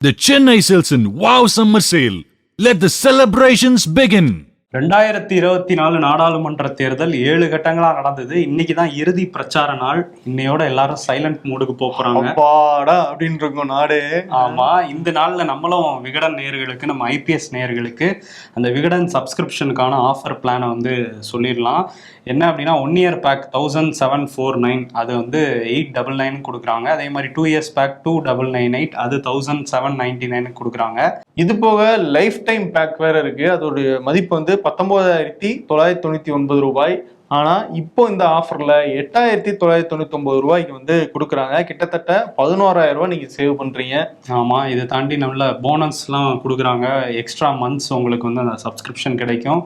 The Chennai Silson Wow Summer Sale. Let the celebrations begin. ரெண்டாயிரத்தி இருபத்தி நாலு நாடாளுமன்ற தேர்தல் ஏழு கட்டங்களா நடந்தது. இன்னைக்கு தான் இறுதி பிரச்சார நாள். இன்னையோட எல்லாரும் சைலண்ட் மூடுக்கு போறாங்க. அப்பாடா அப்படின்னு இருக்கும் நாடு. ஆமா இந்த நாள்ல நம்மளும் விகடன் நேயர்களுக்கு நம்ம ஐபிஎஸ் நேயர்களுக்கு அந்த விகடன் சப்ஸ்கிரிப்ஷனுக்கான ஆஃபர் பிளானை வந்து சொல்லிடலாம். என்ன அப்படின்னா one year back thousand seven four nine அது வந்து எயிட் டபுள் நைன் கொடுக்குறாங்க. அதே மாதிரி two years back two double nine eight அது தௌசண்ட் செவன் நைன்டி நைன் கொடுக்குறாங்க. இது போக லைஃப் டைம் பேக் வேற இருக்கு. அதோடைய மதிப்பு வந்து பத்தொன்பதாயிரத்தி தொள்ளாயிரத்தி தொண்ணூத்தி ஒன்பது ரூபாய். ஆனா இப்போ இந்த ஆஃபர்ல எட்டாயிரத்தி தொள்ளாயிரத்தி தொண்ணூத்தி ஒன்பது ரூபாய்க்கு வந்து கொடுக்குறாங்க. கிட்டத்தட்ட பதினோராயிரம் ரூபாய் நீங்க சேவ் பண்றீங்க. ஆமா இதை தாண்டி நல்ல போனஸ்லாம் கொடுக்குறாங்க. எக்ஸ்ட்ரா மந்த்ஸ் உங்களுக்கு வந்து அந்த சப்ஸ்கிரிப்ஷன் கிடைக்கும்.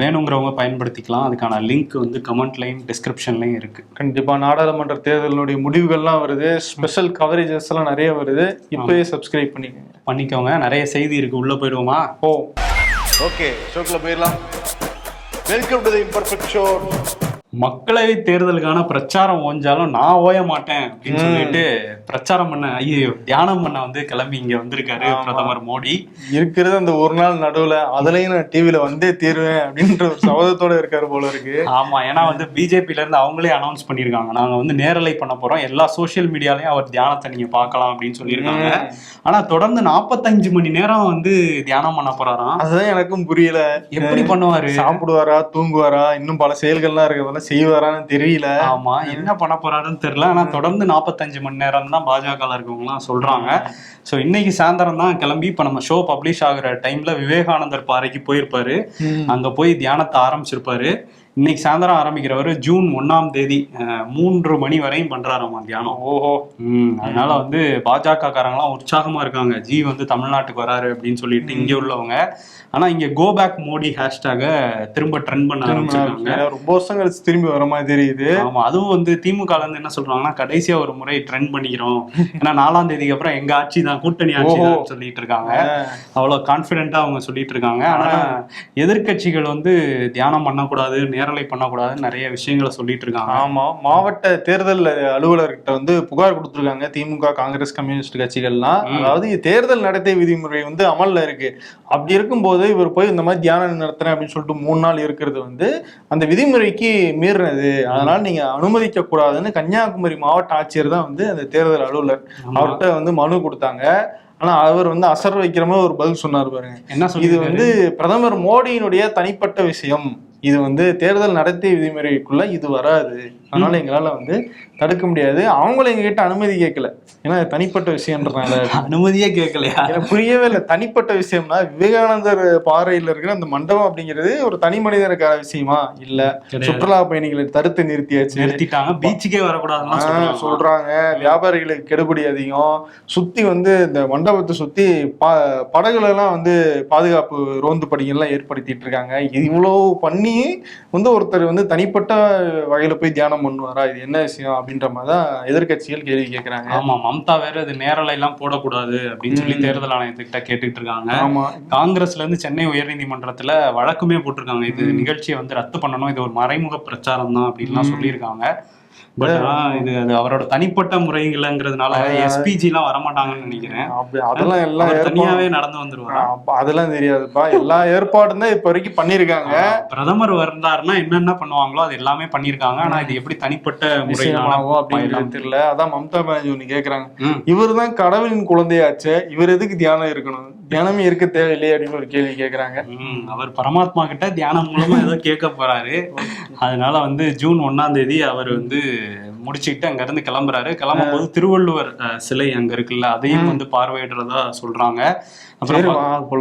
வேணுங்கிறவங்க பயன்படுத்திக்கலாம். அதுக்கான லிங்க் வந்து கமெண்ட்லையும் டிஸ்கிரிப்ஷன்லையும் இருக்கு. கண்டிப்பா நாடாளுமன்ற தேர்தலுடைய முடிவுகள்லாம் வருது. ஸ்பெஷல் கவரேஜஸ் எல்லாம் நிறைய வருது. இப்பவே சப்ஸ்கிரைப் பண்ணிக்கோங்க. பண்ணிக்கோங்க. நிறைய செய்தி இருக்கு. உள்ள போயிடுவோமா? ஓ. ஓகே ஷோக்குள்ள போயிடலாம். Welcome to the imperfect show மக்களவை தேர்தலுக்கான பிரச்சாரம் ஓஞ்சாலும் நான் ஓய மாட்டேன் அப்படின்னு சொல்லிட்டு பிரச்சாரம் பண்ண ஐயோ தியானம் பண்ண வந்து கிளம்பி இங்க வந்திருக்காரு பிரதமர் மோடி. இருக்கிறது அந்த ஒரு நாள் நடுவுல அதுலயும் நான் டிவில வந்தே தீருவேன் அப்படின்ற ஒரு சபதத்தோட இருக்காரு போல இருக்கு. ஆமா ஏன்னா வந்து பிஜேபில இருந்து அவங்களே அனௌன்ஸ் பண்ணிருக்காங்க நாங்க வந்து நேரலை பண்ண போறோம். எல்லா சோஷியல் மீடியாலயும் அவர் தியானத்தை நீங்க பார்க்கலாம் அப்படின்னு சொல்லியிருக்காங்க. ஆனா தொடர்ந்து நாற்பத்தஞ்சு மணி நேரம் வந்து தியானம் பண்ண போறாராம். அதுதான் எனக்கும் புரியல. எப்படி பண்ணுவாரு? சாப்பிடுவாரா தூங்குவாரா? இன்னும் பல செயல்கள்லாம் இருக்கிறதெல்லாம் செய்வாரான்னு தெரியல. ஆமா என்ன பண்ண போறாருன்னு தெரியல. ஆனா தொடர்ந்து நாற்பத்தஞ்சு மணி நேரம் தான் பாஜக இருக்கவங்கலாம் சொல்றாங்க. சோ இன்னைக்கு சாயந்தரம் தான் கிளம்பி இப்ப நம்ம ஷோ பப்ளிஷ் ஆகுற டைம்ல விவேகானந்தர் பாறைக்கு போயிருப்பாரு. அங்க போய் தியானத்தை ஆரம்பிச்சிருப்பாரு. இன்னைக்கு சாயந்தரம் ஆரம்பிக்கிறவரு ஜூன் ஒண்ணாம் தேதி மூன்று மணி வரையும் பண்றாராமா தியானம். ஓஹோ. ம் அதனால வந்து பாஜக காரங்களாம் உற்சாகமா இருக்காங்க. ஜி வந்து தமிழ்நாட்டுக்கு வராரு அப்படின்னு சொல்லிட்டு இங்க உள்ளவங்க. ஆனா இங்க கோ பேக் மோடி ஹேஷ்டாக திரும்ப ட்ரெண்ட் பண்ண ஆரம்பிச்சிருக்காங்க. ரொம்ப வருஷம் கழிச்சு திரும்பி வர மாதிரி தெரியுது. ஆமா அதுவும் வந்து திமுக இருந்து என்ன சொல்றாங்கன்னா கடைசியா ஒரு முறை ட்ரெண்ட் பண்ணிக்கிறோம். ஏன்னா நாலாம் தேதிக்கு அப்புறம் எங்க ஆட்சி தான் கூட்டணி ஆட்சி தான் சொல்லிட்டு இருக்காங்க. அவ்வளவு கான்பிடென்ட்டா அவங்க சொல்லிட்டு இருக்காங்க. ஆனா எதிர்க்கட்சிகள் வந்து தியானம் பண்ணக்கூடாது நேரலை பண்ணக்கூடாதுன்னு நிறைய விஷயங்களை சொல்லிட்டு இருக்காங்க ஆமா மாவட்ட தேர்தல் அலுவலர்கிட்ட வந்து புகார் கொடுத்திருக்காங்க. திமுக காங்கிரஸ் கம்யூனிஸ்ட் கட்சிகள்லாம். அதாவது தேர்தல் நடத்தை விதிமுறை வந்து அமல்ல இருக்கு. அப்படி இருக்கும்போது இவர் போய் இந்த மாதிரி தியானம் நடத்துறேன் அப்படின்னு சொல்லிட்டு மூணு நாள் இருக்கிறது வந்து அந்த விதிமுறைக்கு மீறினது. அதனால நீங்க அனுமதிக்க கூடாதுன்னு கன்னியாகுமரி மாவட்ட ஆட்சியர் தான் வந்து அந்த தேர்தல் அலுவலர். அவர்கிட்ட வந்து மனு கொடுத்தாங்க. ஆனா அவர் வந்து அசர் வைக்கிற மாதிரி ஒரு பதில் சொன்னார் பாருங்க. என்ன இது வந்து பிரதமர் மோடியினுடைய தனிப்பட்ட விஷயம். இது வந்து தேர்தல் நடத்தை விதிமுறைக்குள்ள இது வராது. அதனால எங்களால வந்து தடுக்க முடியாது. அவங்களும் எங்ககிட்ட அனுமதி கேட்கல. ஏன்னா தனிப்பட்ட விஷயம்ன்றனால அனுமதியே கேட்கலையா? எனக்கு புரியவே இல்லை. தனிப்பட்ட விஷயம்னா விவேகானந்தர் பாறையில இருக்கிற அந்த மண்டபம் அப்படிங்கிறது ஒரு தனி மனிதனுக்கான விஷயமா? இல்ல. சுற்றுலா பயணிகளை தடுத்து நிறுத்தியாச்சு. நிறுத்திட்டாங்க. பீச்சுக்கே வரக்கூடாதுன்னு சொல்றாங்க. வியாபாரிகளுக்கு கெடுபிடி அதிகம். சுத்தி வந்து இந்த மண்டபத்தை சுத்தி ப படகுல எல்லாம் வந்து பாதுகாப்பு ரோந்து பணிகள்லாம் ஏற்படுத்திட்டு இருக்காங்க. இது இவ்வளவு பண்ணி வந்து ஒருத்தர் வந்து தனிப்பட்ட வகையில போய் தியானம் பண்ணுவாரா இது என்ன விஷயம் அப்படின்ற மாதிரி தான் எதிர்க்கட்சிகள் கேள்வி கேட்கறாங்க ஆமா மம்தா வேற இது நேரலை எல்லாம் போடக்கூடாது அப்படின்னு சொல்லி தேர்தல் ஆணையத்துக்கிட்ட கேட்டுட்டு இருக்காங்க. ஆமா. காங்கிரஸ்ல இருந்து சென்னை உயர்நீதிமன்றத்துல வழக்குமே போட்டிருக்காங்க. இது நிகழ்ச்சியை வந்து ரத்து பண்ணணும். இது ஒரு மறைமுக பிரச்சாரம் தான் அப்படின்லாம் சொல்லியிருக்காங்க. பட் இது அது அவரோட தனிப்பட்ட முறைகளங்கிறதுனால எஸ்பிஜி எல்லாம் வரமாட்டாங்கன்னு நினைக்கிறேன். அதெல்லாம் எல்லாம் தனியாவே நடந்து வந்துருவாரு? அப்ப அதெல்லாம் தெரியாதுப்பா. எல்லா ஏற்பாடும் தான் இப்ப வரைக்கும் பண்ணிருக்காங்க. பிரதமர் வந்தாருன்னா என்னென்ன பண்ணுவாங்களோ அது எல்லாமே பண்ணிருக்காங்க. ஆனா இது எப்படி தனிப்பட்ட அப்படிங்கிறது முறையில தெரியல. அதான் மம்தா பானர்ஜி ஒண்ணு கேக்குறாங்க. இவர் தான் கடவுளின் குழந்தையாச்சே இவர் எதுக்கு தியானம் இருக்கணும்? தியானமே இருக்க தேவையில்லையே அப்படின்னு ஒரு கேள்வி கேக்குறாங்க. அவர் பரமாத்மா கிட்ட தியானம் மூலமா ஏதோ கேட்க போறாரு. அதனால வந்து ஜூன் ஒண்ணாம் தேதி அவர் வந்து Yeah. முடிச்சுக்கிட்டு அங்க இருந்து கிளம்புறாரு. கிளம்பும் போது திருவள்ளுவர் சிலை அங்க இருக்குல்ல அதையும் வந்து பார்வையிடுறதா சொல்றாங்க. அப்புறம்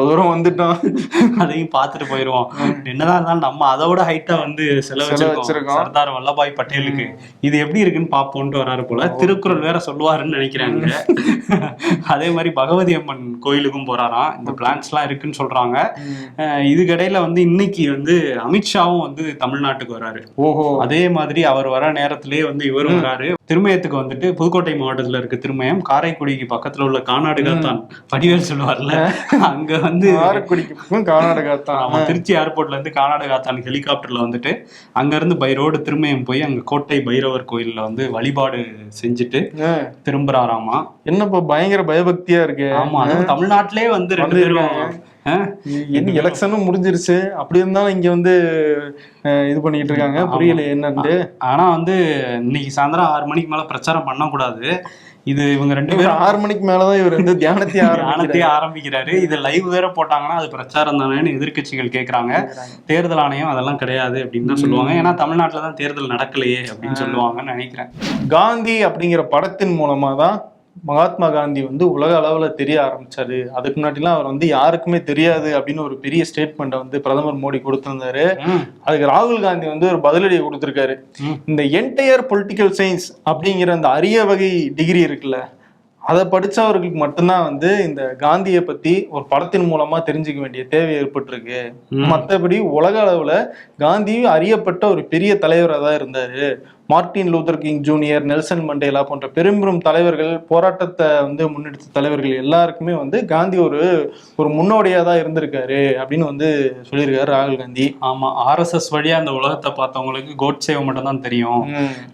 தூரம் வந்துட்டோம். அதையும் பார்த்துட்டு போயிருவோம். என்னதான் இருந்தாலும் நம்ம அதோட ஹைட்டா வந்து செலவச்சிருக்கோம் வச்சிருக்கோம். சர்தார் வல்லபாய் பட்டேலுக்கு. இது எப்படி இருக்குன்னு பாப்போம்ட்டு வராரு போல. திருக்குறள் வேற சொல்லுவாருன்னு நினைக்கிறாங்க அதே மாதிரி பகவதி அம்மன் கோயிலுக்கும் போறாராம். இந்த பிளான்ஸ் எல்லாம் இருக்குன்னு சொல்றாங்க. இதுக்கிடையில வந்து இன்னைக்கு வந்து அமித்ஷாவும் வந்து தமிழ்நாட்டுக்கு வராரு. ஓஹோ. அதே மாதிரி அவர் வர நேரத்திலேயே வந்து இவரும் சொல்றாரு. திருமயத்துக்கு வந்துட்டு புதுக்கோட்டை மாவட்டத்துல இருக்க திருமயம் காரைக்குடிக்கு பக்கத்துல உள்ள கானாடுகா தான் வடிவேல் சொல்லுவார்ல அங்க வந்து காரைக்குடிக்கு பக்கம் கர்நாடகா தான் திருச்சி ஏர்போர்ட்ல இருந்து கானாடுகா தான் ஹெலிகாப்டர்ல வந்துட்டு அங்க இருந்து பை ரோடு திருமயம் போய் அங்க கோட்டை பைரவர் கோயில்ல வந்து வழிபாடு செஞ்சுட்டு திரும்புறாராமா. என்னப்பா பயங்கர பயபக்தியா இருக்கு. ஆமா தமிழ்நாட்டிலே வந்து ரெண்டு பேரும் என்ன எலெக்ஷனும் முடிஞ்சிருச்சு. அப்படி இருந்தாலும் இங்க வந்து இது பண்ணிட்டு இருக்காங்க. புரியல என்னன்னு ஆனா வந்து இன்னைக்கு சாயந்தரம் ஆறு மணிக்கு மேல பிரச்சாரம் பண்ணக்கூடாது. இது இவங்க ரெண்டு பேரும் ஆறு மணிக்கு மேலதான் இவர் வந்து தியானத்தையே தியானத்தையே ஆரம்பிக்கிறாரு. இது லைவ் வேற போட்டாங்கன்னா அது பிரச்சாரம் தானேன்னு எதிர்க்கட்சிகள் கேக்குறாங்க. தேர்தல் ஆணையம் அதெல்லாம் கிடையாது அப்படின்னு தான் சொல்லுவாங்க. ஏன்னா தமிழ்நாட்டுல தான் தேர்தல் நடக்கலையே அப்படின்னு சொல்லுவாங்கன்னு நினைக்கிறேன். காந்தி அப்படிங்கிற படத்தின் மூலமா தான் மகாத்மா காந்தி வந்து உலக அளவுல தெரிய ஆரம்பிச்சாரு. அதுக்கு முன்னாடிலாம் அவர் வந்து யாருக்குமே தெரியாது அப்படின்னு ஒரு பெரிய ஸ்டேட்மெண்ட்டை வந்து பிரதமர் மோடி கொடுத்திருந்தாரு. அதுக்கு ராகுல் காந்தி வந்து ஒரு பதிலடியை கொடுத்திருக்காரு. இந்த என்டையர் பொலிட்டிக்கல் சயின்ஸ் அப்படிங்கிற அந்த அரிய வகை டிகிரி இருக்குல்ல அதை படிச்சவர்களுக்கு மட்டும்தான் வந்து இந்த காந்தியை பத்தி ஒரு படத்தின் மூலமா தெரிஞ்சுக்க வேண்டிய தேவை ஏற்பட்டிருக்கு. மற்றபடி உலக அளவுல காந்தி அறியப்பட்ட ஒரு பெரிய தலைவராக தான் இருந்தாரு. Martin Luther King Junior Nelson Mandela போன்ற பெரும் பெரும் தலைவர்கள் போராட்டத்தை வந்து முன்னெடுத்த தலைவர்கள் எல்லாருக்குமே வந்து காந்தி ஒரு ஒரு முன்னோடியா தான் இருந்திருக்காரு அப்படின்னு வந்து சொல்லியிருக்காரு ராகுல் காந்தி. ஆமா ஆர்எஸ்எஸ் வழியா அந்த உலகத்தை பார்த்தவங்களுக்கு கோட்சேவை மட்டும் தான் தெரியும்.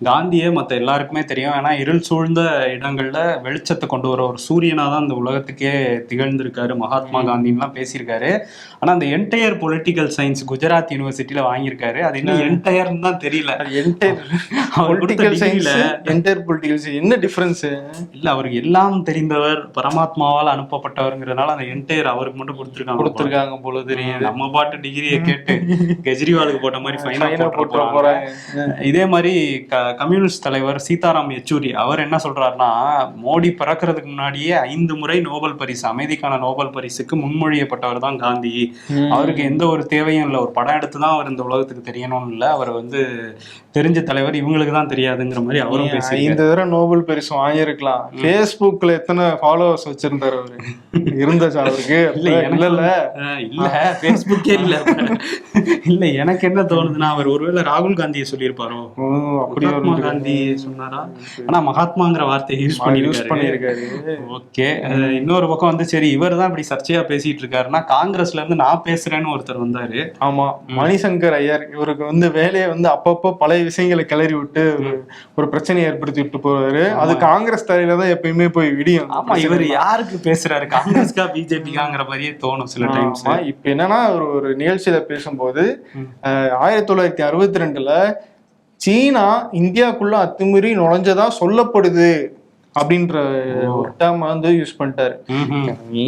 காந்தியே மத்த எல்லாருக்குமே தெரியும். ஏன்னா இருள் சூழ்ந்த இடங்கள்ல வெளிச்சத்தை கொண்டு வர ஒரு சூரியனா தான் இந்த உலகத்துக்கே திகழ்ந்திருக்காரு. மகாத்மா காந்தின்லாம் பேசியிருக்காரு. ஆனா அந்த என்டையர் பொலிட்டிக்கல் சயின்ஸ் குஜராத் யூனிவர்சிட்டியில வாங்கியிருக்காரு. அது இன்னும் என்டையர்னு தான் தெரியல. கொடுத்த பொலிட்டிக்கல் degree ல சயின்ஸ் என்டையர் பொலிட்டிக்கல் சயின்ஸ் என்ன டிஃபரன்ஸ் இல்ல அவருக்கு எல்லாம் தெரிந்தவர் பரமாத்மாவால் அனுப்பப்பட்டவர்ங்கிறதுனால அந்த என்டையர் அவருக்கு மட்டும் கொடுத்துருக்காங்க. கொடுத்துருக்காங்க போல தெரியுது. நம்ம பாட்டு டிகிரியை கேட்டு கெஜ்ரிவாலுக்கு போட்ட மாதிரி ஃபைனா போட்டு போறாங்க. இதே மாதிரி கம்யூனிஸ்ட் தலைவர் சீதாராம் யெச்சூரி அவர் என்ன சொல்றாருன்னா மோடி பிறக்கிறதுக்கு முன்னாடியே ஐந்து முறை நோபல் பரிசு அமைதிக்கான நோபல் பரிசுக்கு முன்மொழியப்பட்டவர் தான் காந்தி. அவருக்கு எந்த ஒரு தேவையும் இல்லை. ஒரு படம் எடுத்து தான் அவர் இந்த உலகத்துக்கு தெரியணும்னு இல்லை. அவர் வந்து தெரிஞ்ச தலைவர் இவங்களுக்கு தான் தெரியாதுங்கிற மாதிரி அவரும் பேசி ஐந்து தடவை நோபல் பரிசு வாங்கியிருக்கலாம். Facebookல எத்தனை ஃபாலோவர்ஸ் வச்சிருந்தாரு அவரு? இருந்துச்சா அவருக்கு? இல்ல இல்ல இல்ல அஹ் இல்ல இல்ல. இல்ல எனக்கு என்ன தோணுதுன்னா அவர் ஒருவேளை ராகுல் காந்தியை சொல்லியிருப்பாரோ? அப்படி மகாத்மா காந்தி சொன்னாரா? ஆனா மகாத்மாங்கிற வார்த்தையை யூஸ் யூஸ் பண்ணிருக்காரு பண்ணியிருக்காரு. ஓகே இன்னொரு பக்கம் வந்து சரி இவர் தான் இப்படி சர்ச்சையா பேசிட்டு இருக்காருன்னா காங்கிரஸ்ல இருந்து நான் பேசுறேன்னு ஒருத்தர் வந்தாரு. ஆமா மணிசங்கர் ஐயர் இவருக்கு வந்து வேலையை வந்து அப்பப்போ பழைய விஷயங்களை கிளறி விட்டு ஒரு ஒரு பிரச்சனையை ஏற்படுத்தி விட்டு போவாரு அது காங்கிரஸ் தலையில தான் எப்பயுமே போய் விடியும். ஆமா இவர். யாருக்கு பேசுறாரு? காங்கிரஸ்கா பிஜேபிக்காங்கிற மாதிரியே தோணும் சில டைம்ஸ் இப்ப என்னன்னா ஒரு ஒரு நிகழ்ச்சியில பேசும்போது ஆயிரத்தி தொள்ளாயிரத்தி அறுபத்தி ரெண்டுல சீனா இந்தியாக்குள்ள அத்துமீறி நுழைஞ்சதா சொல்லப்படுது. அப்படின்ற ஒரு டேர்ம் வந்து யூஸ் பண்ணிட்டாரு. நீ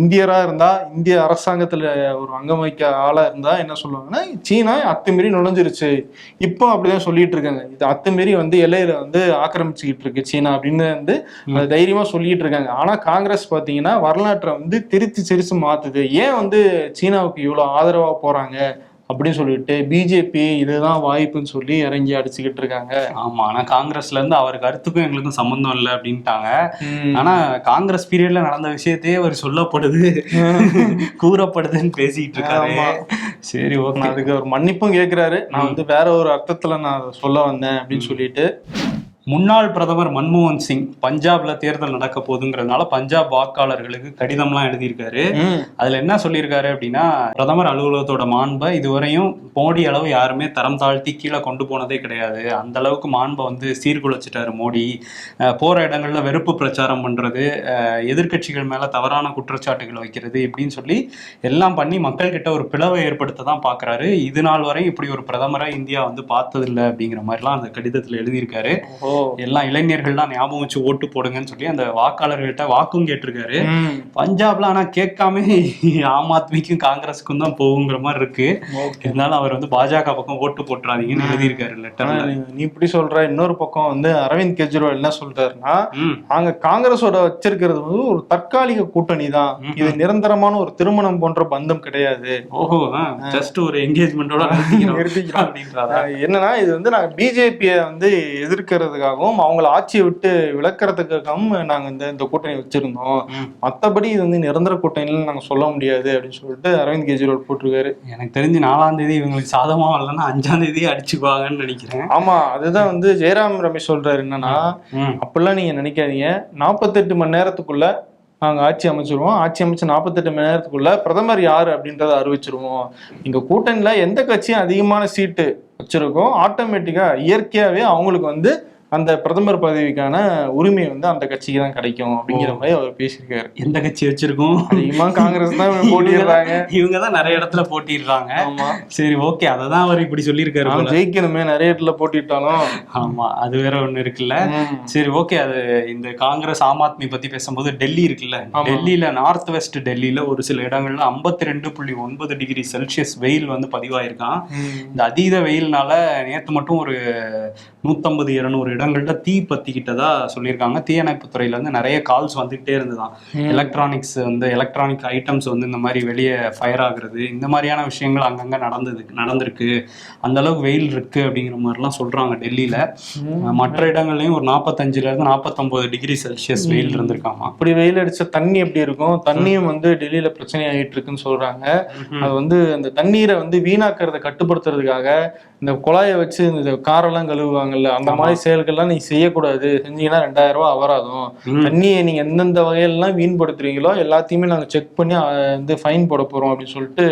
இந்தியரா இருந்தா இந்திய அரசாங்கத்துல ஒரு அங்கம் வைக்க ஆளா இருந்தா என்ன சொல்லுவாங்கன்னா சீனா அத்துமீறி நுழைஞ்சிருச்சு. இப்போ அப்படிதான் சொல்லிட்டு இருக்காங்க. இது அத்துமீறி வந்து எல்லையில வந்து ஆக்கிரமிச்சுக்கிட்டு இருக்கு சீனா அப்படின்னு வந்து தைரியமா சொல்லிட்டு இருக்காங்க. ஆனா காங்கிரஸ் பாத்தீங்கன்னா வரலாற்றை வந்து திருத்தி சிரிச்சு மாத்துது. ஏன் வந்து சீனாவுக்கு இவ்வளவு ஆதரவா போறாங்க? அப்படின்னு சொல்லிட்டு பிஜேபி இதுதான் வாய்ப்புன்னு சொல்லி இறங்கி அடிச்சுக்கிட்டு இருக்காங்க. ஆமா ஆனா காங்கிரஸ்ல இருந்து அவர் கருத்துக்கும் எங்களுக்கும் சம்பந்தம் இல்லை அப்படின்ட்டாங்க. ஆனா காங்கிரஸ் பீரியட்ல நடந்த விஷயத்தையே அவர் சொல்லப்படுது. கூறப்படுதுன்னு பேசிட்டு இருக்காரு. சரி ஓகே. அதுக்கு ஒரு மன்னிப்பும் கேக்குறாரு. நான் வந்து வேற ஒரு அர்த்தத்துல நான் சொல்ல வந்தேன் அப்படின்னு சொல்லிட்டு. முன்னாள் பிரதமர் மன்மோகன் சிங் பஞ்சாப்ல தேர்தல் நடக்க போகுதுங்கிறதுனால பஞ்சாப் வாக்காளர்களுக்கு கடிதம்லாம் எழுதியிருக்காரு. அதுல என்ன சொல்லியிருக்காரு அப்படின்னா பிரதமர் அலுவலகத்தோட மாண்பை இதுவரையும் மோடி அளவு யாருமே தரம் தாழ்த்தி கீழே கொண்டு போனதே கிடையாது. அந்த அளவுக்கு மாண்பை வந்து சீர்குலைச்சிட்டாரு மோடி. போற இடங்கள்ல வெறுப்பு பிரச்சாரம் பண்றது அஹ் எதிர்க்கட்சிகள் மேல தவறான குற்றச்சாட்டுகள் வைக்கிறது இப்படின்னு சொல்லி எல்லாம் பண்ணி மக்கள் கிட்ட ஒரு பிளவை ஏற்படுத்த தான் பாக்குறாரு. இது நாள் வரை இப்படி ஒரு பிரதமரை இந்தியா வந்து பார்த்ததில்லை அப்படிங்கிற மாதிரிலாம் அந்த கடிதத்துல எழுதியிருக்காரு. ஓ. எல்லாம் இளைஞர்கள்லாம் ஞாபகம் வச்சு ஓட்டு போடுங்கன்னு சொல்லி அந்த வாக்காளர்கள்ட்ட வாக்கும் கேட்டிருக்காரு. பஞ்சாப்ல ஆனா கேட்காம ஆம் ஆத்மிக்கும் காங்கிரஸுக்கும் தான் போகுங்கிற மாதிரி இருக்கு. இருந்தாலும் அவர் வந்து பாஜக பக்கம் ஓட்டு போட்டுறாதீங்கன்னு எழுதியிருக்காரு லெட்டர்ல நீ- இப்படி சொல்ற இன்னொரு பக்கம் வந்து அரவிந்த் கெஜ்ரிவால் என்ன சொல்றாருன்னா ம். நாங்க காங்கிரஸோட வச்சிருக்கிறது வந்து ஒரு தற்காலிக கூட்டணி தான். இது நிரந்தரமான ஒரு திருமணம் போன்ற பந்தம் கிடையாது. ஓஹோ ஜஸ்ட் ஒரு என்கேஜ்மெண்டோட நிறுத்திக்கிறோம். அப்படின்றாரா. அஹ் என்னன்னா இது வந்து நாங்க பிஜேபியை வந்து எதிர்க்கிறதுக்காக விளக்குறதுக்காகவும் அவங்கள ஆட்சியை விட்டு விளக்குறதுக்காகவும் நாங்க இந்த இந்த கூட்டணி வச்சிருந்தோம். ம். மத்தபடி இது வந்து நிரந்தர கூட்டணின்னு நாங்க சொல்ல முடியாது அப்படின்னு சொல்லிட்டு அரவிந்த் கெஜ்ரிவால் போட்டிருக்காரு. எனக்கு தெரிஞ்சு நாலாம் தேதி இவங்களுக்கு சாதமா இல்லைன்னா அஞ்சாம் தேதி அடிச்சுக்குவாங்கன்னு நினைக்கிறேன். ஆமா அதுதான் வந்து ஜெயராம் ரமேஷ் சொல்றாரு என்னன்னா. அப்படிலாம் நீங்க நினைக்காதீங்க. நாற்பத்தெட்டு மணி நேரத்துக்குள்ள நாங்க ஆட்சி அமைச்சிருவோம். ஆட்சி அமைச்சு நாற்பத்தெட்டு மணி நேரத்துக்குள்ள பிரதமர் யாரு அப்படின்றத அறிவிச்சிருவோம். இங்க கூட்டணியில எந்த கட்சியும் அதிகமான சீட்டு வச்சிருக்கோ ஆட்டோமேட்டிக்கா இயற்கையாவே அவங்களுக்கு வந்து அந்த பிரதமர் பதவிக்கான உரிமை வந்து அந்த கட்சிக்கு தான் கிடைக்கும் அப்படிங்கிற மாதிரி அவர் பேசியிருக்காரு. எந்த கட்சி வச்சிருக்கோம்? அதிகமா காங்கிரஸ் தான் போட்டிடுறாங்க இவங்க தான் நிறைய இடத்துல போட்டிடுறாங்க. ஆமா. சரி ஓகே. அதை தான் அவர் இப்படி சொல்லியிருக்காரு ஜெயிக்கணுமே நிறைய இடத்துல போட்டிட்டாலும். ஆமா அது வேற ஒண்ணு இருக்குல்ல. சரி ஓகே. அது இந்த காங்கிரஸ் ஆம் ஆத்மி பத்தி பேசும்போது டெல்லி இருக்குல்ல. டெல்லியில நார்த் வெஸ்ட் டெல்லியில ஒரு சில இடங்கள்ல 52.9 ரெண்டு புள்ளி ஒன்பது டிகிரி செல்சியஸ் வெயில் வந்து பதிவாயிருக்கான். இந்த அதீத வெயில்னால நேத்து மட்டும் ஒரு நூத்தம்பது இருநூறு இடங்கள்ல தீ பத்திக்கிட்டதா சொல்லியிருக்காங்க. தீயணைப்பு துறையில இருந்து நிறைய கால்ஸ் வந்துகிட்டே இருந்துதான். எலக்ட்ரானிக்ஸ் வந்து எலக்ட்ரானிக் ஐட்டம்ஸ் வந்து இந்த மாதிரி வெளியே ஃபயர் ஆகுறது இந்த மாதிரியான விஷயங்கள் அங்கங்க நடந்தது நடந்திருக்கு. அந்த அளவுக்கு வெயில் இருக்கு அப்படிங்கிற மாதிரிலாம் சொல்றாங்க டெல்லியில. மற்ற இடங்கள்லயும் ஒரு நாற்பத்தஞ்சுல இருந்து நாற்பத்தொன்பது டிகிரி செல்சியஸ் வெயில் இருந்திருக்காமா? அப்படி வெயில் அடிச்ச தண்ணி எப்படி இருக்கும்? தண்ணியும் வந்து டெல்லியில பிரச்சனை ஆயிட்டு இருக்குன்னு சொல்றாங்க. அது வந்து அந்த தண்ணீரை வந்து வீணாக்குறத கட்டுப்படுத்துறதுக்காக இந்த குழாயை வச்சு இந்த காரெல்லாம் கழுவுவாங்கல்ல அந்த மாதிரி செயல்கள்லாம் நீங்க செய்யக்கூடாது. செஞ்சீங்கன்னா ரெண்டாயிரம் ரூபாய் அபராதம். தண்ணியை நீங்க எந்தெந்த வகையெல்லாம் வீண்படுத்துறீங்களோ எல்லாத்தையுமே நாங்க செக் பண்ணி வந்து ஃபைன் போட போறோம் அப்படின்னு சொல்லிட்டு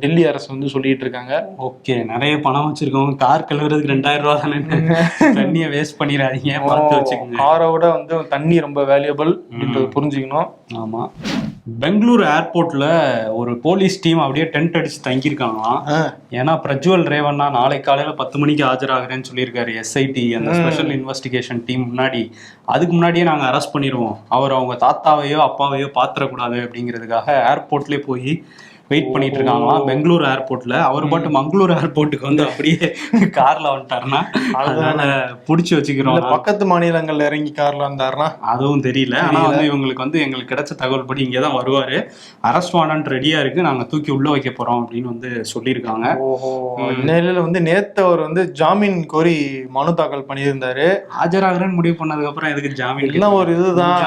டெல்லி அரசு வந்து சொல்லிட்டு இருக்காங்க. ஓகே நிறைய பணம் வச்சிருக்கவங்க. கார் கழுவுறதுக்கு ரெண்டாயிரம் ரூபா தானே? தண்ணியை வேஸ்ட் பண்ணிடாதீங்க பார்த்து வச்சுக்கோங்க. காரை விட வந்து தண்ணி ரொம்ப வேல்யூபிள் அப்படின்றத புரிஞ்சுக்கணும். ஆமா. பெங்களூர் ஏர்போர்ட்ல ஒரு போலீஸ் டீம் அப்படியே டென்ட் அடிச்சு தங்கியிருக்காங்களாம். ஏன்னா பிரஜ்வல் ரேவண்ணா நாளை காலையில பத்து மணிக்கு ஆஜராகிறேன்னு சொல்லியிருக்காரு எஸ்ஐடி அந்த ஸ்பெஷல் இன்வெஸ்டிகேஷன் டீம் முன்னாடி. அதுக்கு முன்னாடியே நாங்க அரெஸ்ட் பண்ணிடுவோம் அவர் அவங்க தாத்தாவையோ அப்பாவையோ பாத்திரக்கூடாது அப்படிங்கிறதுக்காக ஏர்போர்ட்லயே போய் வெயிட் பண்ணிட்டு இருக்காங்களாம் பெங்களூர் ஏர்போர்ட்ல அவர் பாட்டு மங்களூர் ஏர்போர்ட்டுக்கு வந்து அப்படியே கார்ல வந்துட்டாருன்னா அதனால புடிச்சு வச்சுக்கிறோம். பக்கத்து மாநிலங்கள்ல இறங்கி கார்ல வந்தாருன்னா? அதுவும் தெரியல. ஆனா வந்து இவங்களுக்கு வந்து எங்களுக்கு கிடைச்ச தகவல் படி இங்கே தான் வருவாரு. அரெஸ்ட் வாரண்ட் ரெடியா இருக்கு. நாங்க தூக்கி உள்ள வைக்க போறோம் அப்படின்னு வந்து சொல்லியிருக்காங்க. நிலையில வந்து நேத்து அவர் வந்து ஜாமீன் கோரி மனு தாக்கல் பண்ணியிருந்தாரு. ஆஜராகிறேன்னு முடிவு பண்ணதுக்கு அப்புறம் எதுக்கு ஜாமீன் எல்லாம் ஒரு இதுதான்.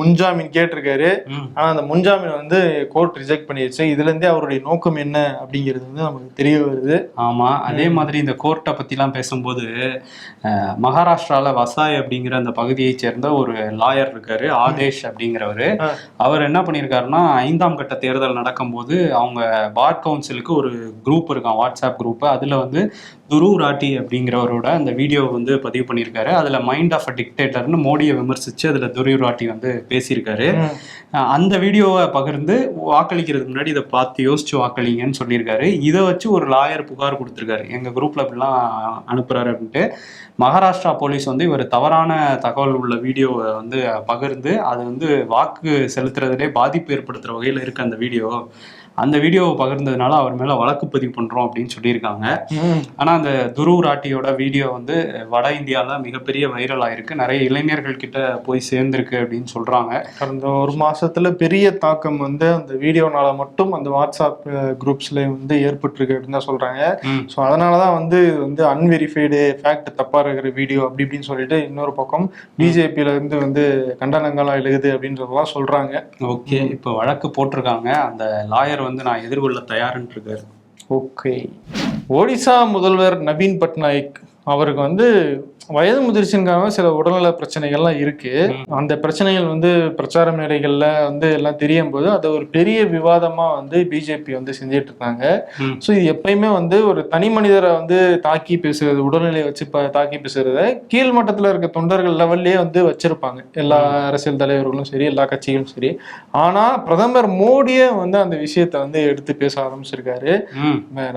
முன்ஜாமீன். கேட்டிருக்காரு. ஆனா அந்த முன்ஜாமீன் வந்து கோர்ட் ரிஜெக்ட் பண்ணிருச்சு. இதுல இருந்தே அவருடைய நோக்கம் என்ன அப்படிங்கிறது வந்து நமக்கு தெரிய வருது. ஆமா அதே மாதிரி இந்த கோர்ட்டை பத்திலாம் பேசும்போது மகாராஷ்டிரால வசாய் அப்படிங்கிற அந்த பகுதியைச் சேர்ந்த ஒரு லாயர் இருக்காரு ஆதேஷ் அப்படிங்கிறவரு. அவர் என்ன பண்ணியிருக்காருன்னா ஐந்தாம் கட்ட தேர்தல் நடக்கும்போது அவங்க பார் கவுன்சிலுக்கு ஒரு குரூப் இருக்கான் வாட்ஸ்அப் குரூப் அதுல வந்து துரு ராட்டி அப்படிங்கிறவரோட அந்த வீடியோ வந்து பதிவு பண்ணியிருக்காரு. அதுல மைண்ட் ஆஃப் அ டிக்டேட்டர்னு மோடியை விமர்சிச்சு அதுல துரு ராட்டி வந்து பேசியிருக்காரு. அந்த வீடியோவை பகிர்ந்து வாக்களிக்கிறதுக்கு முன்னாடி இதை பார்த்து யோசிச்சு வாக்களிங்கன்னு சொல்லியிருக்காரு. இதை வச்சு ஒரு லாயர் புகார் கொடுத்துருக்காரு. எங்க குரூப்ல இப்படிலாம் அனுப்புறாரு அப்படின்ட்டு. மகாராஷ்டிரா போலீஸ் வந்து இவர் தவறான தகவல் உள்ள வீடியோவை வந்து பகிர்ந்து அது வந்து வாக்கு செலுத்துறதுலே பாதிப்பு ஏற்படுத்துற வகையில் இருக்கு அந்த வீடியோ அந்த வீடியோவை பகிர்ந்ததுனால அவர் மேல வழக்கு பதிவு பண்றோம் அப்படின்னு சொல்லியிருக்காங்க. ஆனா அந்த துருவ் ராட்டியோட வீடியோ வந்து வட இந்தியால மிகப்பெரிய வைரல் ஆயிருக்கு. நிறைய இளைஞர்கள் கிட்ட போய் சேர்ந்திருக்கு அப்படின்னு சொல்றாங்க. கடந்த ஒரு மாசத்துல பெரிய தாக்கம் வந்து அந்த வீடியோனால மட்டும் அந்த வாட்ஸ்அப் குரூப்ஸ்ல வந்து ஏற்பட்டிருக்கு அப்படின்னு தான் சொல்றாங்க. ஸோ அதனாலதான் வந்து வந்து அன்வெரிஃபைடு ஃபேக்ட் தப்பா இருக்கிற வீடியோ அப்படி இப்படின்னு சொல்லிட்டு இன்னொரு பக்கம் பிஜேபியில இருந்து வந்து கண்டனங்கள்லாம் எழுகுது அப்படின்றதெல்லாம் சொல்றாங்க. ஓகே. இப்போ வழக்கு போட்டிருக்காங்க. அந்த லாயர் வந்து நான் எதிர்கொள்ள தயாருன்னு இருக்காரு ஓகே. ஒடிசா முதல்வர் நவீன் பட்நாயக் அவருக்கு வந்து வயது முதிர்ச்சின்காக சில உடல்நல பிரச்சனைகள்லாம் இருக்கு. அந்த பிரச்சனைகள் வந்து பிரச்சார மேடைகள்ல வந்து எல்லாம் தெரியும் போது அதை ஒரு பெரிய விவாதமா வந்து பிஜேபி வந்து செஞ்சுட்டு இருக்காங்க. ஸோ இது எப்பயுமே வந்து ஒரு தனி மனிதரை வந்து தாக்கி பேசுறது உடல்நிலையை வச்சு தாக்கி பேசுறத கீழ் மட்டத்துல இருக்க தொண்டர்கள் லெவல்லே வந்து வச்சிருப்பாங்க. எல்லா அரசியல் தலைவர்களும் சரி எல்லா கட்சிகளும் சரி. ஆனா பிரதமர் மோடியே வந்து அந்த விஷயத்தை வந்து எடுத்து பேச ஆரம்பிச்சிருக்காரு.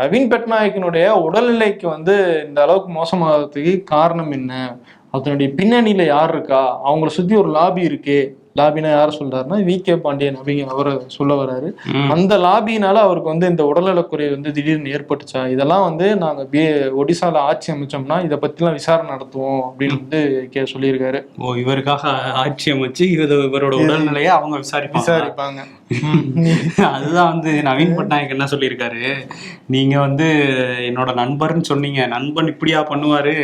நவீன் பட்நாயக்கினுடைய உடல்நிலைக்கு வந்து இந்த அளவுக்கு மோசமாகிறதுக்கு காரணம் என்ன? என்ன? அதனுடைய பின்னணியில யார் இருக்கா? அவங்கள சுத்தி ஒரு லாபி இருக்கே. லாபினா யார் சொல்றாருன்னா வி. கே. பாண்டியன் அப்படிங்கிற அவரை சொல்ல வராரு. ம். அந்த லாபினால அவருக்கு வந்து இந்த உடல்நலக்குறை வந்து திடீர்னு ஏற்பட்டுச்சா? இதெல்லாம் வந்து நாங்க பி. ஒடிசால ஆட்சி அமைச்சோம்னா இதை பத்திலாம் விசாரணை நடத்துவோம் அப்படின்னு வந்து கே. சொல்லியிருக்காரு. ஓ இவருக்காக ஆட்சி அமைச்சு இது இவரோட உடல்நிலையை அவங்க விசாரிப்பாங்க. விசாரிப்பாங்க அதுதான் வந்து நவீன் பட்நாயக் என்ன சொல்லியிருக்காரு? நீங்க வந்து என்னோட நண்பர்னு சொன்னீங்க. நண்பன் இப்படியா பண்ணுவாரு?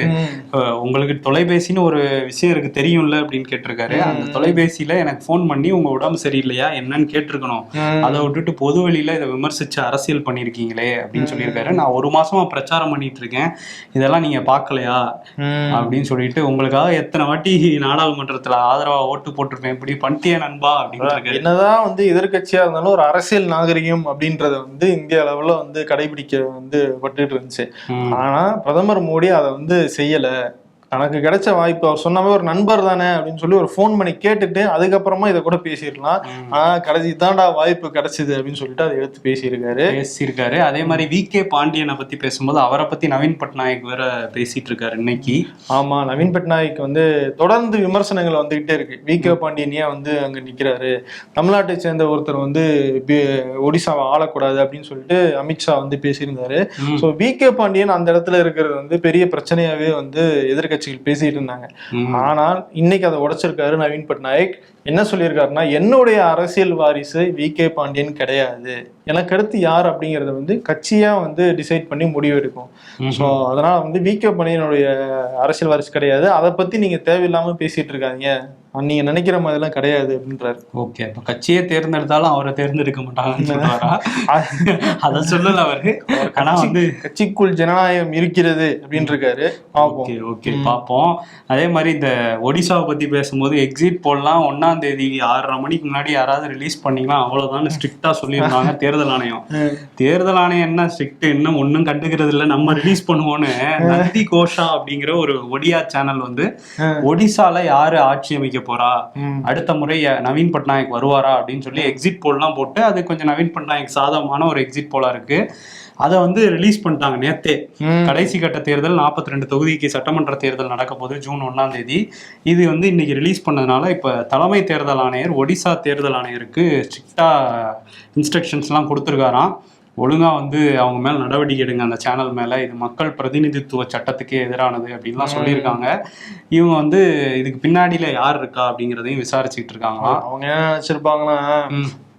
உங்களுக்கு தொலைபேசின்னு ஒரு விஷயம் இருக்கு தெரியும்ல அப்படின்னு கேட்டிருக்காரு. அந்த தொலைபேசியில எனக்கு ஃபோன் பண்ணி உங்க உடம்பு சரியில்லையா? என்னன்னு கேட்டிருக்கணும். அதை விட்டுட்டு பொது வெளியில இதை விமர்சிச்சு அரசியல் பண்ணிருக்கீங்களே அப்படின்னு சொல்லியிருக்காரு. நான் ஒரு மாசமா பிரச்சாரம் பண்ணிட்டு இருக்கேன் இதெல்லாம் நீங்க பார்க்கலையா? ம். அப்படின்னு சொல்லிட்டு உங்களுக்காக எத்தனை வாட்டி நாடாளுமன்றத்துல ஆதரவா ஓட்டு போட்டிருப்பேன். இப்படி பண்ணிட்டியே நண்பா. அப்படின்னு என்னதான் வந்து எதிர்க்கட்சியா இருந்தாலும் ஒரு அரசியல் நாகரிகம் அப்படின்றத வந்து இந்திய அளவுல வந்து கடைபிடிக்க வந்து பட்டுட்டு இருந்துச்சு. ஆனா பிரதமர் மோடி அதை வந்து செய்யல. தனக்கு கிடைச்ச வாய்ப்பு அவர் சொன்ன மாதிரி ஒரு நண்பர் தானே அப்படின்னு சொல்லி ஒரு ஃபோன் பண்ணி கேட்டுட்டு அதுக்கப்புறமா இதை கூட பேசிடலாம். ஆனா கடைசி தான்டா வாய்ப்பு கிடைச்சது அப்படின்னு சொல்லிட்டு அதை எடுத்து பேசியிருக்காரு. பேசியிருக்காரு. அதே மாதிரி வி கே பாண்டியனை பத்தி பேசும்போது அவரை பத்தி நவீன் பட்நாயக் வேற பேசிட்டு இருக்காரு இன்னைக்கு. ஆமா நவீன் பட்நாயக் வந்து தொடர்ந்து விமர்சனங்கள் வந்துகிட்டே இருக்கு. வி கே பாண்டியன் ஏன் வந்து அங்க நிக்கிறாரு? தமிழ்நாட்டை சேர்ந்த ஒருத்தர் வந்து ஒடிசாவை ஆளக்கூடாது அப்படின்னு சொல்லிட்டு அமித்ஷா வந்து பேசியிருந்தாரு. ஸோ வி கே பாண்டியன் அந்த இடத்துல இருக்கிறது வந்து பெரிய பிரச்சனையாவே வந்து எதிர்க்கட்சிகள் பேசிட்டு இருந்தாங்க. ஆனால் இன்னைக்கு அதை உடைச்சிருக்காரு நவீன் பட்நாயக் என்ன சொல்லியிருக்காருன்னா என்னுடைய அரசியல் வாரிசு வி. கே. பாண்டியன் கிடையாது. எனக்கு அடுத்து யார் அப்படிங்கறத வந்து கட்சியா வந்து டிசைட் பண்ணி முடிவு எடுக்கும். ஸோ அதனால வந்து வி. கே. பாண்டியனுடைய அரசியல் வாரிசு கிடையாது. அதை பத்தி நீங்க தேவையில்லாம பேசிட்டு இருக்காதீங்க. நீங்க நினைக்கிற மாதிரிலாம் கிடையாது அப்படின்றாரு. ஓகே. அப்ப கட்சியை தேர்ந்தெடுத்தாலும் அவரை தேர்ந்தெடுக்க சொல்றாரா? அத சொல்லல அவரு. ஆனா வந்து கட்சிக்குள் ஜனநாயகம் இருக்கிறது அப்படின்னு இருக்காரு ஓகே ஓகே பார்ப்போம் அதே மாதிரி இந்த ஒடிசாவை பத்தி பேசும்போது எக்ஸிட் போல்லாம் ஒன்னாம் தேதி ஆறரை மணிக்கு முன்னாடி யாராவது ரிலீஸ் பண்ணீங்கன்னா அவ்வளவுதான் ஸ்ட்ரிக்டா சொல்லியிருந்தாங்க. தேர்தல் ஆணையம். தேர்தல் ஆணையம் என்ன ஸ்ட்ரிக்ட் இன்னும் ஒன்றும் கண்டுக்கிறது இல்ல. நம்ம ரிலீஸ் பண்ணுவோம்னு நந்தி கோஷா அப்படிங்கிற ஒரு ஒடியா சேனல் வந்து ஒடிசால யாரு ஆட்சி அமைக்க போறா? அடுத்த முறை நவீன் பட்நாயக் வருவாரா அப்படின்னு சொல்லி எக்ஸிட் போல்லாம் போட்டு அது கொஞ்சம் நவீன் பட்நாயக் சாதகமான ஒரு எக்ஸிட் போலா இருக்கு. அதை வந்து ரிலீஸ் பண்ணிட்டாங்க நேத்தே. கடைசி கட்ட தேர்தல் 42 ரெண்டு தொகுதிக்கு சட்டமன்ற தேர்தல் நடக்க போகுது ஜூன் ஒன்னாம் தேதி. இது வந்து இன்னைக்கு ரிலீஸ் பண்ணதுனால இப்ப தலைமை தேர்தல் ஆணையர் ஒடிசா தேர்தல் ஆணையருக்கு ஸ்ட்ரிக்டா இன்ஸ்ட்ரக்ஷன்ஸ்லாம் கொடுத்துருக்காராம். ஒழுங்கா வந்து அவங்க மேல நடவடிக்கை எடுங்க. அந்த சேனல் மேல இது மக்கள் பிரதிநிதித்துவ சட்டத்துக்கே எதிரானது அப்படின்லாம் சொல்லியிருக்காங்க. இவங்க வந்து இதுக்கு பின்னாடியில யார் இருக்கா அப்படிங்கிறதையும் விசாரிச்சுக்கிட்டு இருக்காங்களாம். அவங்க என்ன நினைச்சிருப்பாங்கன்னா.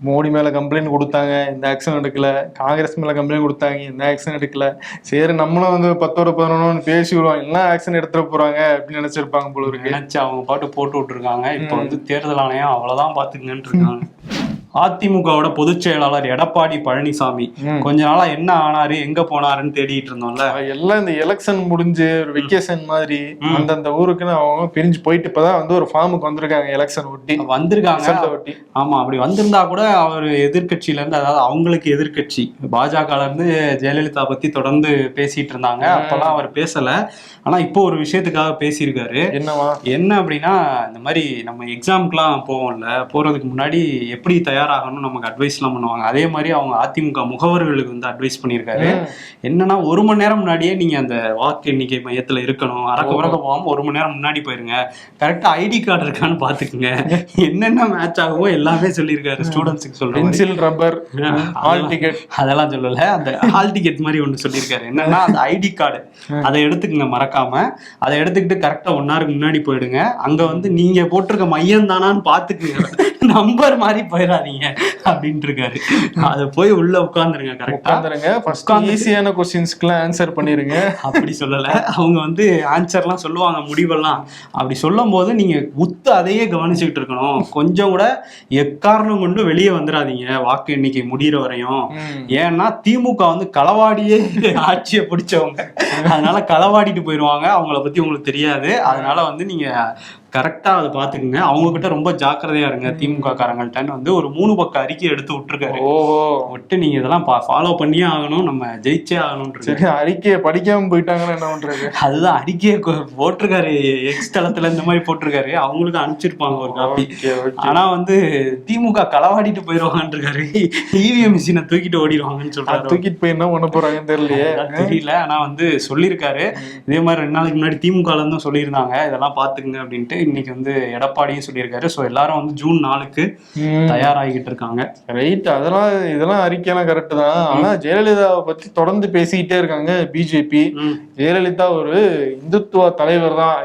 மோடி மேல கம்ப்ளைண்ட் கொடுத்தாங்க இந்த ஆக்ஷன் எடுக்கல. காங்கிரஸ் மேல கம்ப்ளைண்ட் கொடுத்தாங்க இந்த ஆக்ஷன் எடுக்கல. சரி நம்மளும் வந்து பத்தோட பதினொன்னு பேசி விடுவாங்க எல்லாம் ஆக்ஷன் எடுத்துட போறாங்க அப்படின்னு நினைச்சிருப்பாங்க போல இருக்கு. நினைச்சு அவங்க பாட்டு போட்டு விட்டுருக்காங்க. இப்போ வந்து தேர்தல் ஆணையம் அவ்வளவுதான் பாத்துக்கங்கன்னு இருக்காங்க. அதிமுகவோட பொதுச் செயலாளர் எடப்பாடி பழனிசாமி. கொஞ்ச நாளா என்ன ஆனாரு எங்க போனாருன்னு தேடிட்டு இருந்தோம்ல. எல்லாம் இந்த எலெக்ஷன் முடிஞ்சு ஒரு வெக்கேஷன் மாதிரி அந்தந்த ஊருக்குன்னு அவங்க பிரிஞ்சு போயிட்டு இப்பதான் வந்து ஒரு ஃபார்முக்கு வந்திருக்காங்க எலெக்ஷன் ஒட்டி. வந்திருக்காங்க. ஒட்டி. ஆமா அப்படி வந்திருந்தா கூட அவர் எதிர்க்கட்சியில இருந்து அதாவது அவங்களுக்கு எதிர்க்கட்சி பாஜகல இருந்து ஜெயலலிதா பத்தி தொடர்ந்து பேசிட்டு இருந்தாங்க. அப்பெல்லாம் அவர் பேசல. ஆனா இப்போ ஒரு விஷயத்துக்காக பேசியிருக்காரு. என்னவா? என்ன அப்படின்னா இந்த மாதிரி நம்ம எக்ஸாம்க்குலாம் போவோம்ல போறதுக்கு முன்னாடி எப்படி தயாராகணும் நமக்கு அட்வைஸ்லாம் பண்ணுவாங்க. அதே மாதிரி அவங்க அதிமுக முகவர்களுக்கு வந்து அட்வைஸ் பண்ணியிருக்காரு. என்னன்னா ஒரு மணி நேரம் முன்னாடியே நீங்க அந்த வாக்கு எண்ணிக்கை மையத்துல இருக்கணும். அறக்க உறக்க போகாம ஒரு மணி நேரம் முன்னாடி போயிருங்க. கரெக்டா ஐடி கார்டு இருக்கான்னு பாத்துக்குங்க. என்னென்ன மேட்ச் ஆகுமோ எல்லாமே சொல்லியிருக்காரு. ஸ்டூடெண்ட்ஸுக்கு சொல்றேன் பென்சில் ரப்பர் ஹால் டிக்கெட் அதெல்லாம் சொல்லல. அந்த ஹால் டிக்கெட் மாதிரி ஒன்று சொல்லியிருக்காரு. என்னன்னா அந்த ஐடி கார்டு அதை எடுத்துக்கங்க மறக்காம. அதை எடுத்துக்கிட்டு கரெக்டா ஒன் ஹவருக்கு முன்னாடி போயிடுங்க. அங்க வந்து நீங்க போட்டிருக்க மையம் தானான்னு பாத்துக்குங்க. நம்பர் மாதிரி போயிடாதீங்க. அப்படின்ட்டு இருக்காரு அதை போய் உள்ள உட்காந்துருங்க கரெக்டா உட்காந்துருங்க ஈஸியான கொஸ்டின்ஸ்க்குலாம் ஆன்சர் பண்ணிருங்க. அப்படி சொல்லல. அவங்க வந்து ஆன்சர்லாம் சொல்லுவாங்க முடிவெல்லாம். அப்படி சொல்லும் போது நீங்க உத்து அதையே கவனிச்சுக்கிட்டு இருக்கணும். கொஞ்சம் கூட எக்காரணம் கொண்டு வெளியே வந்துடாதீங்க வாக்கு எண்ணிக்கை முடியிற வரையும். ஏன்னா திமுக வந்து களவாடியே ஆட்சியை பிடிச்சவங்க. அதனால களவாடிட்டு போயிடுவாங்க அவங்கள பத்தி உங்களுக்கு தெரியாது. அதனால வந்து நீங்க கரெக்டா அதை பாத்துக்குங்க அவங்க கிட்ட ரொம்ப ஜாக்கிரதையா இருங்க. திமுக காரங்கள்ட்டன்னு வந்து ஒரு மூணு பக்க அறிக்கை எடுத்து விட்டுருக்காரு. ஓஹோ. விட்டு நீங்க இதெல்லாம் ஃபாலோ பண்ணியே ஆகணும். நம்ம ஜெயிச்சே ஆகணும்ன்றது. சரி அறிக்கையை படிக்காம போயிட்டாங்கன்னா என்ன பண்றது? அதுதான் அறிக்கையை போட்டிருக்காரு. எக்ஸ் தளத்துல இந்த மாதிரி போட்டிருக்காரு. அவங்களுக்கு அனுப்பிச்சிருப்பாங்க ஒரு காப்பி ஓகே ஓகே. ஆனா வந்து திமுக களவாடிட்டு போயிருவாங்கன்னு இருக்காரு இவிஎம் மிஷினை தூக்கிட்டு ஓடிடுவாங்கன்னு சொல்றாரு. தூக்கிட்டு போய் என்ன பண்ண போறாங்கன்னு தெரியலையே. தெரியல. ஆனா வந்து சொல்லியிருக்காரு. இதே மாதிரி ரெண்டு நாளைக்கு முன்னாடி திமுக இருந்தும் சொல்லியிருந்தாங்க. இதெல்லாம் பாத்துக்குங்க அப்படின்ட்டு. இன்னைக்கு வந்து எடப்பாடியும் சொல்லியிருக்காரு. ஸோ எல்லாரும் வந்து ஜூன் நாலுக்கு தயாராகிட்டு இருக்காங்க. ரைட் அதெல்லாம் இதெல்லாம் அறிக்கையெல்லாம் கரெக்ட் தான். ஆனா ஜெயலலிதாவை பத்தி தொடர்ந்து பேசிக்கிட்டே இருக்காங்க பிஜேபி. ஜெயலலிதா ஒரு இந்துத்துவ தலைவர் தான்.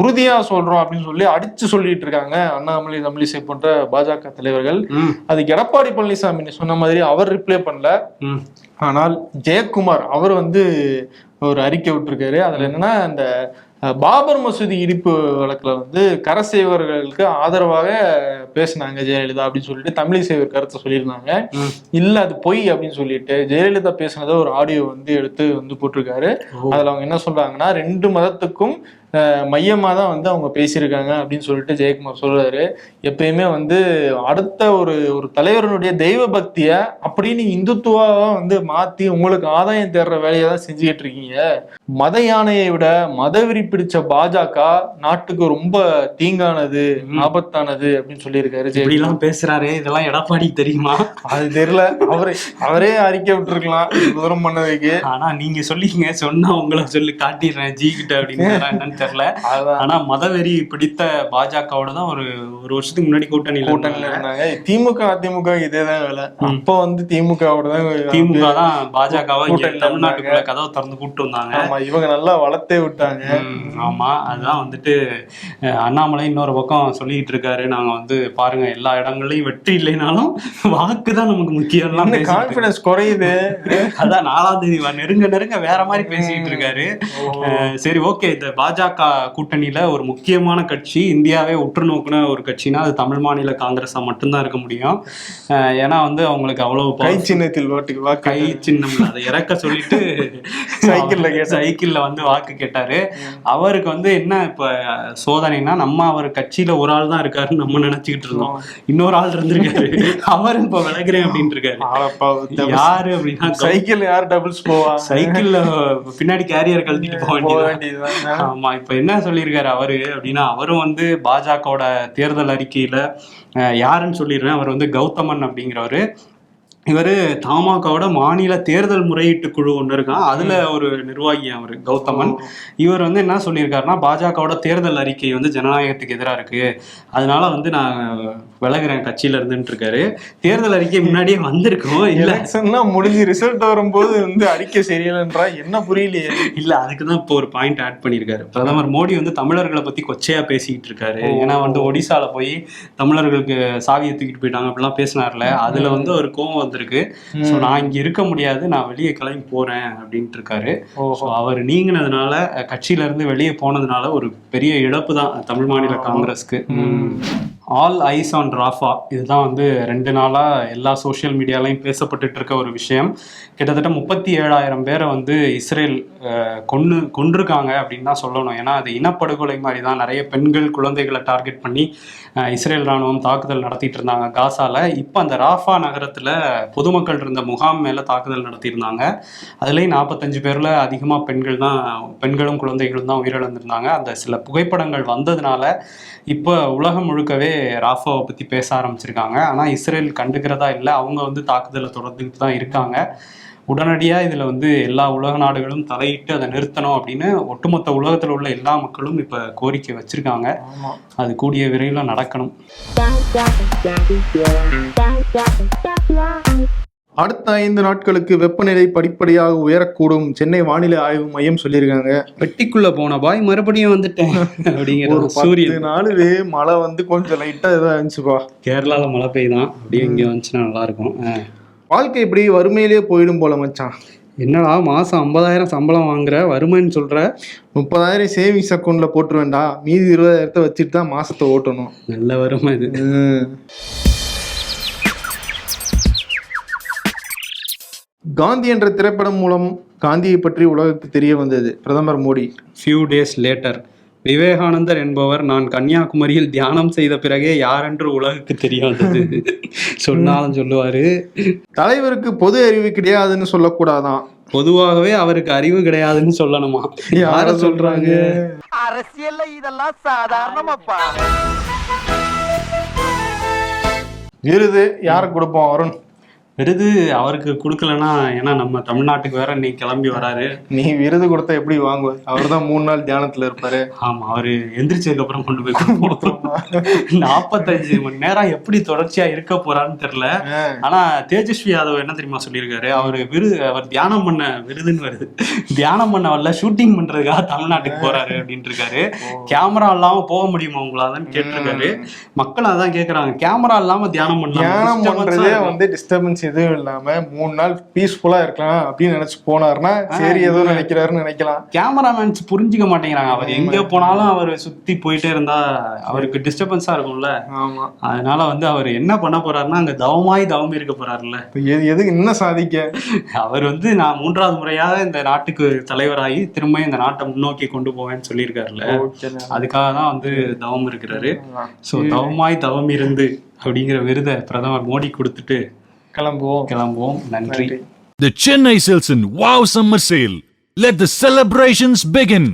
உறுதியா சொல்றோம் அப்படின்னு சொல்லி அடிச்சு சொல்லிட்டு இருக்காங்க. அண்ணாமலை தமிழிசை போன்ற பாஜக தலைவர்கள். அதுக்கு எடப்பாடி பழனிசாமி சொன்ன மாதிரி அவர் ரிப்ளை பண்ணல. ஆனால் ஜெயக்குமார் அவர் வந்து ஒரு அறிக்கை விட்டிருக்காரு. அதுல என்னன்னா அந்த பாபர் மசூதி இடிப்பு வழக்குல வந்து கரசேவர்களுக்கு ஆதரவாக பேசினாங்க ஜெயலலிதா அப்படின்னு சொல்லிட்டு தமிழிசை ஒரு கருத்தை சொல்லியிருந்தாங்க. இல்ல அது பொய் அப்படின்னு சொல்லிட்டு ஜெயலலிதா பேசினதை ஒரு ஆடியோ வந்து எடுத்து வந்து போட்டிருக்காரு. அதுல அவங்க என்ன சொல்றாங்கன்னா ரெண்டு மதத்துக்கும் அஹ், மையமா தான் வந்து அவங்க பேசியிருக்காங்க அப்படின்னு சொல்லிட்டு ஜெயக்குமார் சொல்றாரு. எப்பயுமே வந்து அடுத்த ஒரு ஒரு தலைவருடைய தெய்வ பக்திய அப்படி நீங்க இந்துத்துவாவா வந்து மாத்தி உங்களுக்கு ஆதாயம் தேடுற வேலையை தான் செஞ்சுக்கிட்டு இருக்கீங்க. மத யானையை விட மதவெறி பிடிச்ச பாஜக நாட்டுக்கு ரொம்ப தீங்கானது ஆபத்தானது அப்படின்னு சொல்லியிருக்காரு எல்லாம் பேசுறாரு இதெல்லாம் எடப்பாடி தெரியுமா? அது தெரியல. அவரே அவரே அறிக்கை விட்டுருக்கலாம் தூரம் பண்ணதுக்கு. ஆனா நீங்க சொல்லிங்க சொன்னா உங்களை சொல்லி காட்டிடுறேன் ஜி கிட்ட அப்படின்னு. தெரியல. ஆனா மதவெறி பிடித்த பாஜகவோட தான் ஒரு ஒரு வருஷத்துக்கு முன்னாடி கூட்டணியில கூட்டணியில இருந்தாங்க. திமுக அதிமுக இதேதான் வேலை. அப்போ வந்து திமுகவோட தான் திமுக தான் பாஜகவை தமிழ்நாட்டுக்குள்ள கதவை திறந்து கூப்பிட்டு வந்தாங்க. ஆமா இவங்க நல்லா வளர்த்தே விட்டாங்க. ஆமா. அதுதான் வந்துட்டு அண்ணாமலை இன்னொரு பக்கம் சொல்லிட்டு இருக்காரு. நாங்க வந்து பாருங்க எல்லா இடங்களையும் வெற்றி இல்லைனாலும் வாக்கு தான் நமக்கு இருக்காரு. கான்பிடன்ஸ் குறையுது. அதான் நாலாம் தேதி நெருங்க நெருங்க வேற மாதிரி பேசிட்டு இருக்காரு. சரி ஓகே. இந்த பாஜக கூட்டணியில ஒரு முக்கியமான கட்சி இந்தியாவே உற்று நோக்குன ஒரு கட்சினா அது தமிழ் மாநில காங்கிரஸா மட்டும்தான் இருக்க முடியும். ஏன்னா வந்து அவங்களுக்கு அவ்வளவு கை சின்னத்தில் வாட்டுக்கு வாக்கு கை சின்னம் அதை இறக்க சொல்லிட்டு சைக்கிள்ல. சைக்கிள்ல வந்து வாக்கு கேட்டாரு. அவருக்கு வந்து என்ன இப்ப சோதனைனா நம்ம அவர் கட்சியில ஒரு ஆள் தான் இருக்காருன்னு நம்ம நினைச்சுக்கிட்டு இருந்தோம். இன்னொரு ஆள் இருந்திருக்காரு. அவரும் இப்ப விலகுறேன் அப்படின்னு இருக்காரு. யாரு அப்படின்னா சைக்கிள் யார் டபுள்ஸ் போவா? சைக்கிள்ல பின்னாடி கேரியர் கழட்டிட்டு போக வேண்டியது ஆமா இப்ப என்ன சொல்லியிருக்காரு அவரு அப்படின்னா அவரும் வந்து பாஜகவோட தேர்தல் அறிக்கையில யாருன்னு சொல்லிடுறேன். அவர் வந்து கௌதமன் அப்படிங்கிறவரு. இவர் தமாகவோட மாநில தேர்தல் முறையீட்டு குழு ஒன்று இருக்கான் அதுல ஒரு நிர்வாகி அவர் கௌதமன். இவர் வந்து என்ன சொல்லியிருக்காருன்னா பாஜகவோட தேர்தல் அறிக்கை வந்து ஜனநாயகத்துக்கு எதிராக இருக்கு. அதனால வந்து நான் விலகுறேன் கட்சியில இருந்துட்டு இருக்காரு தேர்தல் அறிக்கை முன்னாடியே வந்திருக்கோம். எலெக்ஷன்லாம் முடிஞ்சு ரிசல்ட் வரும்போது வந்து அறிக்கை சரியில்லைன்றா என்ன புரியலையே? இல்ல அதுக்கு தான் இப்போ ஒரு பாயிண்ட் ஆட் பண்ணியிருக்காரு. பிரதமர் மோடி வந்து தமிழர்களை பத்தி கொச்சையா பேசிக்கிட்டு இருக்காரு ஏன்னா வந்து ஒடிசால போய் தமிழர்களுக்கு சாவியை தூக்கிட்டு போயிட்டாங்க அப்படிலாம் பேசினார்ல. அதுல வந்து ஒரு கோவம் வந்திருக்கு. ஸோ நான் இங்க இருக்க முடியாது. நான் வெளியே கிளம்பி போறேன் அப்படின்ட்டு இருக்காரு ஸோ அவர் நீங்கினதுனால அஹ், கட்சியில இருந்து வெளியே போனதுனால ஒரு பெரிய இழப்பு தான் தமிழ் மாநில காங்கிரஸ்க்கு. ஆல் ஐஸ் ஆன் ராஃபா இதுதான் வந்து ரெண்டு நாளாக எல்லா சோஷியல் மீடியாலையும் பேசப்பட்டுட்டு இருக்க ஒரு விஷயம். கிட்டத்தட்ட முப்பத்தி ஏழாயிரம் பேரை வந்து இஸ்ரேல் கொன்று கொன்றிருக்காங்க அப்படின்னு தான் சொல்லணும். ஏன்னா அது இனப்படுகொலை மாதிரி தான் நிறைய பெண்கள் குழந்தைகளை டார்கெட் பண்ணி இஸ்ரேல் ராணுவம் தாக்குதல் நடத்திட்டு இருந்தாங்க காசால. இப்போ அந்த ராஃபா நகரத்தில் பொதுமக்கள் இருந்த முகாம் மேலே தாக்குதல் நடத்தியிருந்தாங்க. அதுலேயும் நாற்பத்தஞ்சு பேரில் அதிகமாக பெண்கள் தான் பெண்களும் குழந்தைகளும் தான் உயிரிழந்திருந்தாங்க. அந்த சில புகைப்படங்கள் வந்ததுனால இப்போ உலகம் முழுக்கவே ராஃபாவை பத்தி பேச ஆரம்பிச்சிருக்காங்க. ஆனா இஸ்ரேல் கண்டுக்கிறதா இல்லை. அவங்க வந்து தாக்குதலை தொடர்ந்துட்டு தான் இருக்காங்க. உடனடியா இதுல வந்து எல்லா உலக நாடுகளும் தலையிட்டு அதை நிறுத்தணும் அப்படின்னு ஒட்டுமொத்த உலகத்துல உள்ள எல்லா மக்களும் இப்ப கோரிக்கை வச்சிருக்காங்க. அது கூடிய விரைவில் நடக்கணும். அடுத்த ஐந்து நாட்களுக்கு வெப்பநிலை படிப்படியாக உயரக்கூடும். சென்னை வானிலை ஆய்வு மையம் சொல்லியிருக்காங்க. பெட்டிக்குள்ள போன பாய் மறுபடியும் வந்துட்டேன் அப்படிங்கிற ஒரு பத்து நாளுவே மழை வந்து கொஞ்சம் லைட்டா இதா இருந்துச்சுப்பா. கேரளால மழை பெய்யுதான் அப்படியே இங்க வந்துச்சுன்னா நல்லா இருக்கும். வாழ்க்கை இப்படி வறுமையிலேயே போயிடும் போல மச்சான். என்னடா மாசம் ஐம்பதாயிரம் சம்பளம் வாங்குற? வறுமைன்னு சொல்ற? முப்பதாயிரம் சேவிங்ஸ் அக்கௌண்ட்ல போட்டுருவேன்டா. மீதி இருபதாயிரத்தை வச்சுட்டு தான் மாசத்தை ஓட்டணும். நல்ல வறுமை இது. காந்தி என்ற திரைப்படம் மூலம் காந்தியை பற்றி உலகுக்கு தெரிய வந்தது பிரதமர் Modi. Few days later Vivekanandar என்பவர் நான் கன்னியாகுமரியில் தியானம் செய்த பிறகே யாரென்று உலகுக்கு தெரிய வந்தது. சொன்னாலும் சொல்லுவாரு. தலைவருக்கு பொது அறிவு கிடையாதுன்னு சொல்லக்கூடாதான். பொதுவாகவே அவருக்கு அறிவு கிடையாதுன்னு சொல்லணுமா? யார சொல்றாங்க? அரசியல்ல இதெல்லாம் சாதாரணமாப்பா. விருது யாருக்கு கொடுப்போம் அருண்? விருது அவருக்கு கொடுக்கலன்னா ஏன்னா நம்ம தமிழ்நாட்டுக்கு வேற இன்னைக்கு கிளம்பி வராரு. நீ விருது கொடுத்தா எப்படி வாங்குவ? அவர் தான் மூணு நாள் தியானத்துல இருப்பாரு. ஆமா அவரு எந்திரிச்சதுக்கு அப்புறம் கொண்டு போய் கொடுப்போம் நாற்பத்தஞ்சு மணி நேரம் எப்படி தொடர்ச்சியா இருக்க போறான்னு தெரியல. ஆனா தேஜஸ்வி யாதவ் என்ன தெரியுமா சொல்லியிருக்காரு? அவரு விருது அவர் தியானம் பண்ண விருதுன்னு வருது. தியானம் பண்ண வரல ஷூட்டிங் பண்றதுக்காக தமிழ்நாட்டுக்கு போறாரு அப்படின்ட்டு இருக்காரு. கேமரா இல்லாம போக முடியுமா உங்களாலன்னு கேட்டிருக்காரு. மக்கள் அதான் கேக்குறாங்க. கேமரா இல்லாம தியானம் பண்ணலாம். வந்து டிஸ்டர்பன்ஸ் எதுவும் இல்லாம மூணு நாள் பீஸ்ஃபுல்லா இருக்கலாம் அப்படின்னு நினைச்சு போனாருன்னா சரி ஏதோ நினைக்கிறாருன்னு நினைக்கலாம். கேமராமேன்ஸ் புரிஞ்சுக்க மாட்டேங்கிறாங்க. அவர் எங்க போனாலும் அவர் சுத்தி போயிட்டே இருந்தா அவருக்கு டிஸ்டர்பன்ஸா இருக்கும்ல. ஆமா. அதனால வந்து அவர் என்ன பண்ண போறாருன்னா அங்க தவமாய் தவம் இருக்க போறாருல்ல. எதுக்கு என்ன சாதிக்க? அவர் வந்து நான் மூன்றாவது முறையாக இந்த நாட்டுக்கு தலைவராகி திரும்ப இந்த நாட்டை முன்னோக்கி கொண்டு போவேன்னு சொல்லியிருக்காருல்ல. அதுக்காக தான் வந்து தவம் இருக்கிறாரு. ஸோ தவமாய் தவம் இருந்து அப்படிங்கிற விருதை பிரதமர் மோடி கொடுத்துட்டு கிளம்புவோம் கிளம்புவோம் நன்றி The Chennai Silson Wow Summer Sale. Let the celebrations begin.